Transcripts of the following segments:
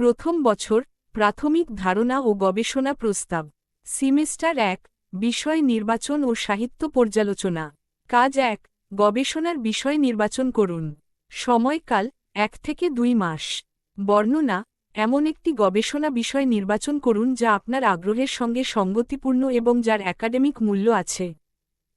প্রথম বছর, প্রাথমিক ধারণা ও গবেষণা প্রস্তাব। সিমেস্টার এক, বিষয় নির্বাচন ও সাহিত্য পর্যালোচনা। কাজ এক, গবেষণার বিষয় নির্বাচন করুন। সময়কাল, এক থেকে দুই মাস। বর্ণনা, এমন একটি গবেষণা বিষয় নির্বাচন করুন যা আপনার আগ্রহের সঙ্গে সঙ্গতিপূর্ণ এবং যার একাডেমিক মূল্য আছে।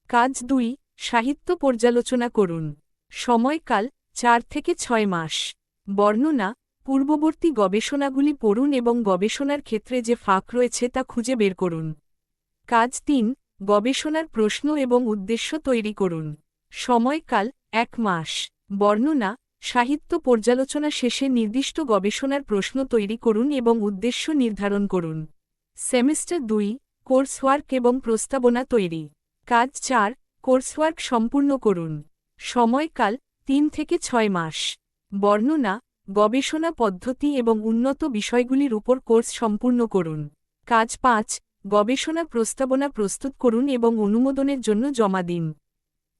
কাজ দুই, সাহিত্য পর্যালোচনা করুন। সময়কাল, চার থেকে ছয় মাস। বর্ণনা পূর্ববর্তী গবেষণাগুলি পড়ুন এবং গবেষণার ক্ষেত্রে যে ফাঁক রয়েছে তা খুঁজে বের করুন। কাজ তিন, গবেষণার প্রশ্ন এবং উদ্দেশ্য তৈরি করুন। সময়কাল এক মাস। বর্ণনা, সাহিত্য পর্যালোচনা শেষে নির্দিষ্ট গবেষণার প্রশ্ন তৈরি করুন এবং উদ্দেশ্য নির্ধারণ করুন। সেমিস্টার দুই, কোর্সওয়ার্ক এবং প্রস্তাবনা তৈরি। কাজ চার, কোর্সওয়ার্ক সম্পূর্ণ করুন। সময়কাল তিন থেকে ছয় মাস। বর্ণনা গবেষণা পদ্ধতি এবং উন্নত বিষয়গুলির উপর কোর্স সম্পূর্ণ করুন। কাজ পাঁচ, গবেষণা প্রস্তাবনা প্রস্তুত করুন এবং অনুমোদনের জন্য জমা দিন।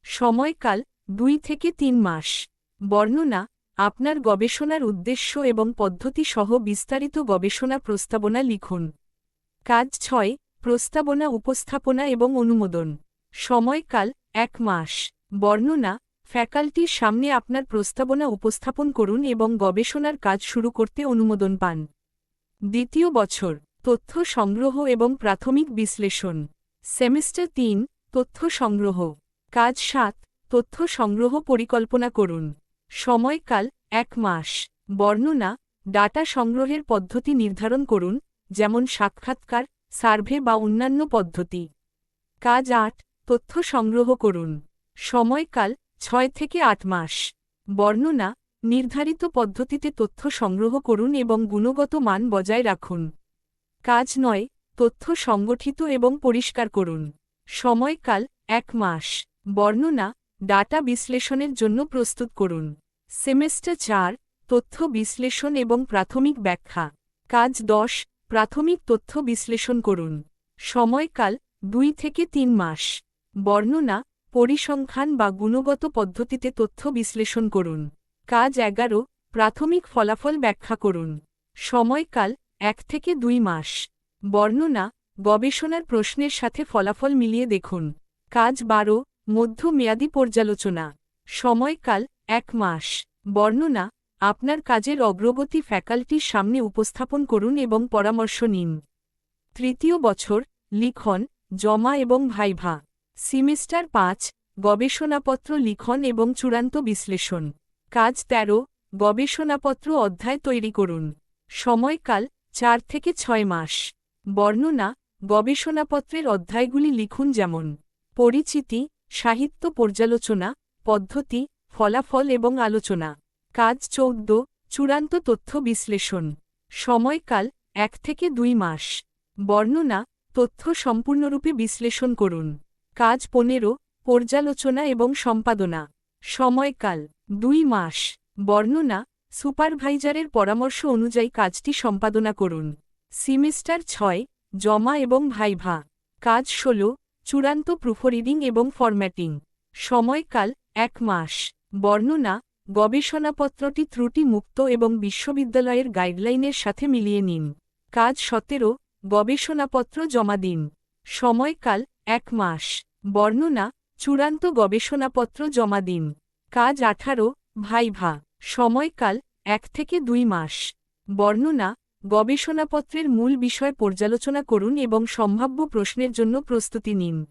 সময়কাল, দুই থেকে তিন মাস। বর্ণনা, আপনার গবেষণার উদ্দেশ্য এবং পদ্ধতি সহ বিস্তারিত গবেষণা প্রস্তাবনা লিখুন। কাজ ছয়, প্রস্তাবনা, উপস্থাপনা এবং অনুমোদন। সময়কাল, এক মাস। বর্ণনা ফ্যাকাল্টির সামনে আপনার প্রস্তাবনা উপস্থাপন করুন এবং গবেষণার কাজ শুরু করতে অনুমোদন পান। দ্বিতীয় বছর, তথ্য সংগ্রহ এবং প্রাথমিক বিশ্লেষণ। সেমিস্টার তিন, তথ্য সংগ্রহ। কাজ সাত, তথ্য সংগ্রহ পরিকল্পনা করুন। সময়কাল, এক মাস। বর্ণনা, ডাটা সংগ্রহের পদ্ধতি নির্ধারণ করুন, যেমন সাক্ষাৎকার, সার্ভে বা অন্যান্য পদ্ধতি। কাজ আট, তথ্য সংগ্রহ করুন। সময়কাল ছয় থেকে আট মাস। বর্ণনা, নির্ধারিত পদ্ধতিতে তথ্য সংগ্রহ করুন এবং গুণগত মান বজায় রাখুন। কাজ নয়, তথ্য সংগঠিত এবং পরিষ্কার করুন। সময়কাল, এক মাস। বর্ণনা, ডাটা বিশ্লেষণের জন্য প্রস্তুত করুন। সেমেস্টার চার, তথ্য বিশ্লেষণ এবং প্রাথমিক ব্যাখ্যা। কাজ দশ, প্রাথমিক তথ্য বিশ্লেষণ করুন। সময়কাল, দুই থেকে তিন মাস। বর্ণনা পরিসংখ্যান বা গুণগত পদ্ধতিতে তথ্য বিশ্লেষণ করুন। কাজ এগারো, প্রাথমিক ফলাফল ব্যাখ্যা করুন। সময়কাল, এক থেকে দুই মাস। বর্ণনা, গবেষণার প্রশ্নের সাথে ফলাফল মিলিয়ে দেখুন। কাজ বারো, মধ্যমেয়াদী পর্যালোচনা। সময়কাল, এক মাস। বর্ণনা, আপনার কাজের অগ্রগতি ফ্যাকাল্টির সামনে উপস্থাপন করুন এবং পরামর্শ নিন। তৃতীয় বছর, লিখন, জমা এবং ভাইভা। সিমেস্টার পাঁচ, গবেষণাপত্র লিখন এবং চূড়ান্ত বিশ্লেষণ। কাজ ১৩ গবেষণাপত্র অধ্যায় তৈরি করুন। সময়কাল চার থেকে ছয় মাস। বর্ণনা, গবেষণাপত্রের অধ্যায়গুলি লিখুন যেমন, পরিচিতি, সাহিত্য পর্যালোচনা, পদ্ধতি, ফলাফল এবং আলোচনা। কাজ চৌদ্দ, চূড়ান্ত তথ্য বিশ্লেষণ। সময়কাল এক থেকে দুই মাস। বর্ণনা, তথ্য সম্পূর্ণরূপে বিশ্লেষণ করুন। কাজ পনেরো, পর্যালোচনা এবং সম্পাদনা। সময়কাল, দুই মাস। বর্ণনা, সুপারভাইজারের পরামর্শ অনুযায়ী কাজটি সম্পাদনা করুন। সিমেস্টার ছয়, জমা এবং ভাইভা। কাজ ষোল, চূড়ান্ত প্রুফরিডিং এবং ফরম্যাটিং। সময়কাল, এক মাস। বর্ণনা, গবেষণাপত্রটি ত্রুটিমুক্ত এবং বিশ্ববিদ্যালয়ের গাইডলাইনের সাথে মিলিয়ে নিন। কাজ সতেরো, গবেষণাপত্র জমা দিন। সময়কাল এক মাস। বর্ণনা, চূড়ান্ত গবেষণাপত্র জমা দিন। কাজ আঠারো, ভাইভা। সময়কাল, এক থেকে দুই মাস। বর্ণনা, গবেষণাপত্রের মূল বিষয় পর্যালোচনা করুন এবং সম্ভাব্য প্রশ্নের জন্য প্রস্তুতি নিন।